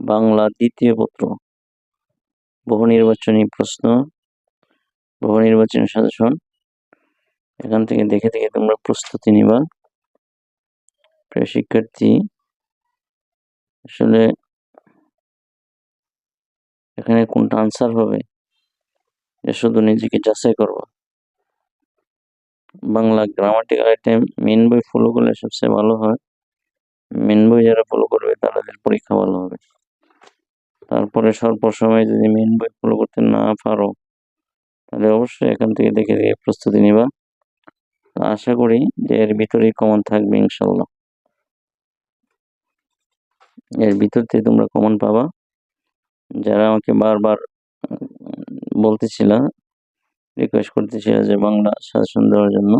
বাংলা দ্বিতীয় পত্র। বহু নির্বাচনী প্রশ্ন বহু নির্বাচনী সাজেশন। এখান থেকে দেখে দেখে তোমরা প্রস্তুতি নিবা। প্রিয় শিক্ষার্থী, আসলে এখানে কোনটা আনসার হবে, এ শুধু নিজেকে যাচাই করব। বাংলা গ্রামাটিক্যাল আইটেম মেন বই ফলো করলে সবচেয়ে ভালো হয়। মেন বই যারা ফলো করবে তাদের পরীক্ষা ভালো হবে। তারপরে স্বল্প সময় যদি মেন বই ফলো করতে না পারো, তাহলে অবশ্যই এখান থেকে দেখে দেখে প্রস্তুতি নিবা। আশা করি যে এর ভিতরেই কমন থাকবে ইনশাল্লাহ এর ভিতর থেকে তোমরা কমন পাবা। যারা আমাকে বারবার বলতেছিল রিকোয়েস্ট করতেছিল যে বাংলা শাসন দেওয়ার জন্য,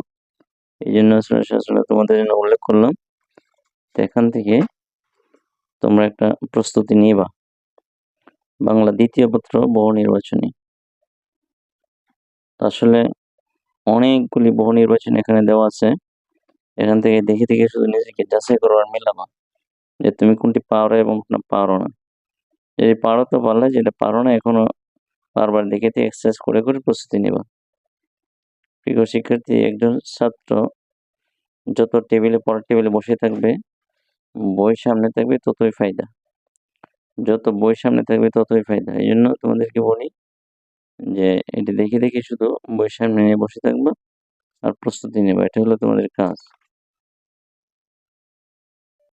এই জন্য আসলে তোমাদের জন্য উল্লেখ করলাম। তো এখান থেকে তোমরা একটা প্রস্তুতি নিবা। বাংলা দ্বিতীয় পত্র, বহু নির্বাচনী। আসলে অনেকগুলি বহু নির্বাচন এখানে দেওয়া আছে। এখান থেকে দেখে দেখে শুধু নিজেকে যাচাই করো আর যে তুমি কোনটি পারো এবং কোনটা পারো না। যদি পারো তো পারলে, যেটা পারো না, এখনও বারবার দেখে দেখে এক্সারসাইজ করে করে প্রস্তুতি নেবা। প্রিয় শিক্ষার্থী, একজন ছাত্র যত টেবিলে পড়ার টেবিলে বসে থাকবে বই সামনে থাকবে ততই ফায়দা। যত বই সামনে থাকবে ততই ফায়দা। এই জন্য তোমাদেরকে বলি যে, এটি দেখে দেখে শুধু বই সামনে নিয়ে বসে থাকব আর প্রস্তুতি নেব। এটা হলো তোমাদের কাজ।